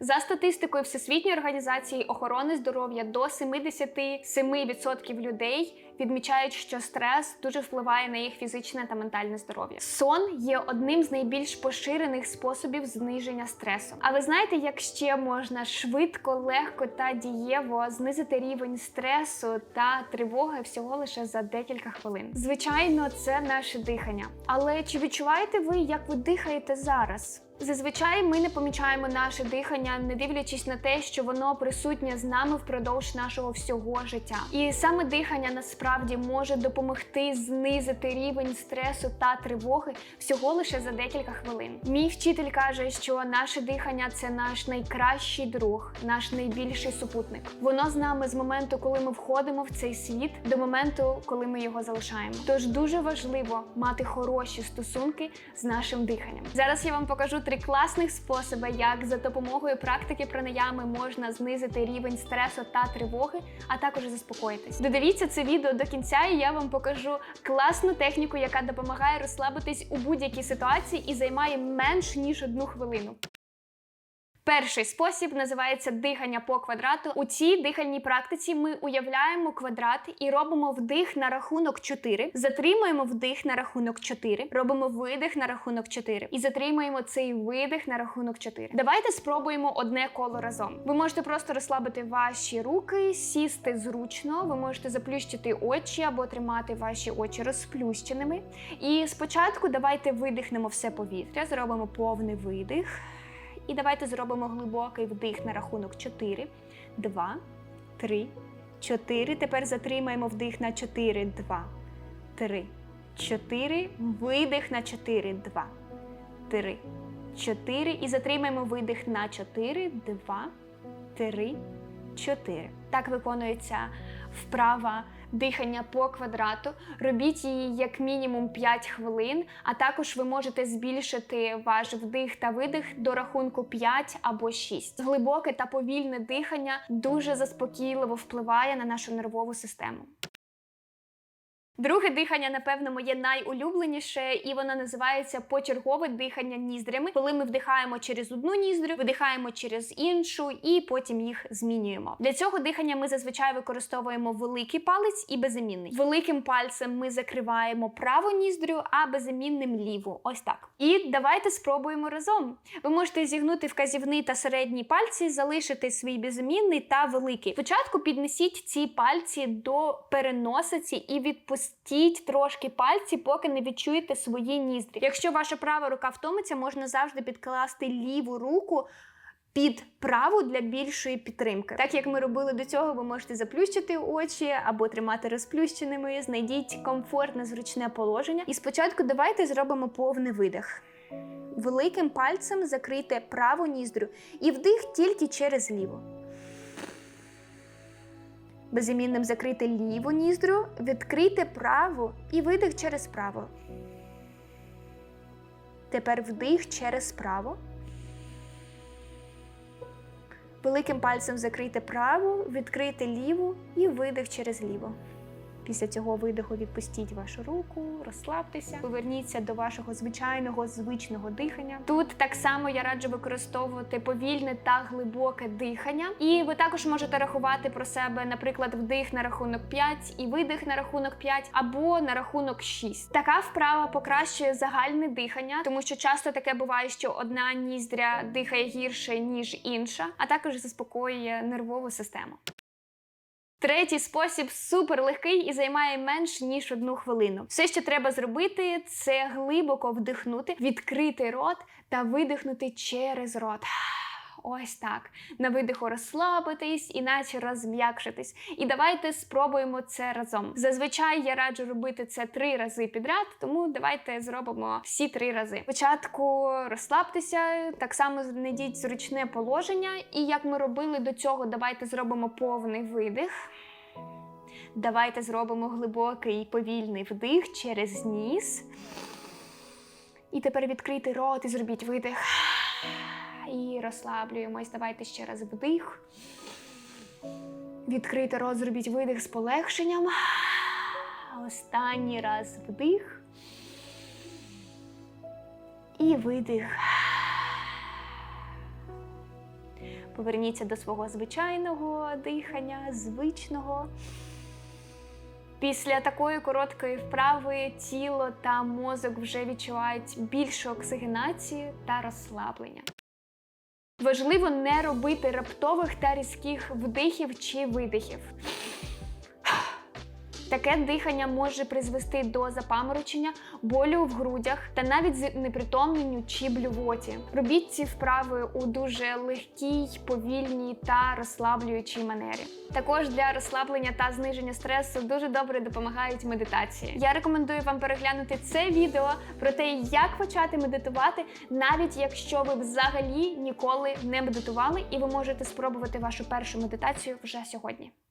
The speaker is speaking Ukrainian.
За статистикою Всесвітньої організації охорони здоров'я до 77% людей відмічають, що стрес дуже впливає на їх фізичне та ментальне здоров'я. Сон є одним з найбільш поширених способів зниження стресу. А ви знаєте, як ще можна швидко, легко та дієво знизити рівень стресу та тривоги всього лише за декілька хвилин? Звичайно, це наше дихання. Але чи відчуваєте ви, як ви дихаєте зараз? Зазвичай ми не помічаємо наше дихання, не дивлячись на те, що воно присутнє з нами впродовж нашого всього життя. І саме дихання насправді може допомогти знизити рівень стресу та тривоги всього лише за декілька хвилин. Мій вчитель каже, що наше дихання це наш найкращий друг, наш найбільший супутник. Воно з нами з моменту, коли ми входимо в цей світ, до моменту, коли ми його залишаємо. Тож дуже важливо мати хороші стосунки з нашим диханням. Зараз я вам покажу три класних способи, як за допомогою практики пранаями можна знизити рівень стресу та тривоги, а також заспокоїтись. Додивіться це відео до кінця, і я вам покажу класну техніку, яка допомагає розслабитись у будь-якій ситуації і займає менш ніж одну хвилину. Перший спосіб називається дихання по квадрату. У цій дихальній практиці ми уявляємо квадрат і робимо вдих на рахунок 4, затримуємо вдих на рахунок 4, робимо видих на рахунок 4 і затримуємо цей видих на рахунок 4. Давайте спробуємо одне коло разом. Ви можете просто розслабити ваші руки, сісти зручно. Ви можете заплющити очі або тримати ваші очі розплющеними. І спочатку давайте видихнемо все повітря, зробимо повний видих. І давайте зробимо глибокий вдих на рахунок 4, 2, 3, 4. Тепер затримаємо вдих на 4, 2, 3, 4. Видих на 4, 2, 3, 4. І затримаємо видих на 4, 2, 3, 4. Так виконується вправа дихання по квадрату. Робіть її як мінімум 5 хвилин, а також ви можете збільшити ваш вдих та видих до рахунку 5 або 6. Глибоке та повільне дихання дуже заспокійливо впливає на нашу нервову систему. Друге дихання, напевно, моє найулюбленіше, і воно називається почергове дихання ніздрями, коли ми вдихаємо через одну ніздрю, видихаємо через іншу, і потім їх змінюємо. Для цього дихання ми зазвичай використовуємо великий палець і безімінний. Великим пальцем ми закриваємо праву ніздрю, а безімінним ліву. Ось так. І давайте спробуємо разом. Ви можете зігнути вказівний та середній пальці, залишити свій безімінний та великий. Спочатку піднесіть ці пальці до переносиці і відпустіть. Пустіть трошки пальці, поки не відчуєте свої ніздрі. Якщо ваша права рука втомиться, можна завжди підкласти ліву руку під праву для більшої підтримки. Так як ми робили до цього, ви можете заплющити очі або тримати розплющеними. Знайдіть комфортне, зручне положення. І спочатку давайте зробимо повний видих. Великим пальцем закрийте праву ніздрю і вдих тільки через ліву. Безімінним закрийте ліву ніздрю, відкрийте праву і видих через праву. Тепер вдих через праву. Великим пальцем закрийте праву, відкрийте ліву і видих через ліву. Після цього видиху відпустіть вашу руку, розслабтеся, поверніться до вашого звичайного звичного дихання. Тут так само я раджу використовувати повільне та глибоке дихання. І ви також можете рахувати про себе, наприклад, вдих на рахунок 5 і видих на рахунок 5 або на рахунок 6. Така вправа покращує загальне дихання, тому що часто таке буває, що одна ніздря дихає гірше ніж інша, а також заспокоює нервову систему. Третій спосіб супер легкий і займає менш ніж одну хвилину. Все, що треба зробити, це глибоко вдихнути, відкрити рот та видихнути через рот. Ось так. На видиху розслабитись, іначе розм'якшитись. І давайте спробуємо це разом. Зазвичай я раджу робити це три рази підряд, тому давайте зробимо всі три рази. Спочатку розслабтеся, так само знайдіть зручне положення. І як ми робили до цього, давайте зробимо повний видих. Давайте зробимо глибокий повільний вдих через ніс. І тепер відкрийте рот і зробіть видих. Розслаблюємось. Давайте ще раз вдих. Відкрийте рот, зробіть видих з полегшенням. Останній раз вдих. І видих. Поверніться до свого звичайного дихання, звичного. Після такої короткої вправи тіло та мозок вже відчувають більшу оксигенацію та розслаблення. Важливо не робити раптових та різких вдихів чи видихів. Таке дихання може призвести до запаморочення, болю в грудях та навіть знепритомненню чи блювоті. Робіть ці вправи у дуже легкій, повільній та розслаблюючій манері. Також для розслаблення та зниження стресу дуже добре допомагають медитації. Я рекомендую вам переглянути це відео про те, як почати медитувати, навіть якщо ви взагалі ніколи не медитували, і ви можете спробувати вашу першу медитацію вже сьогодні.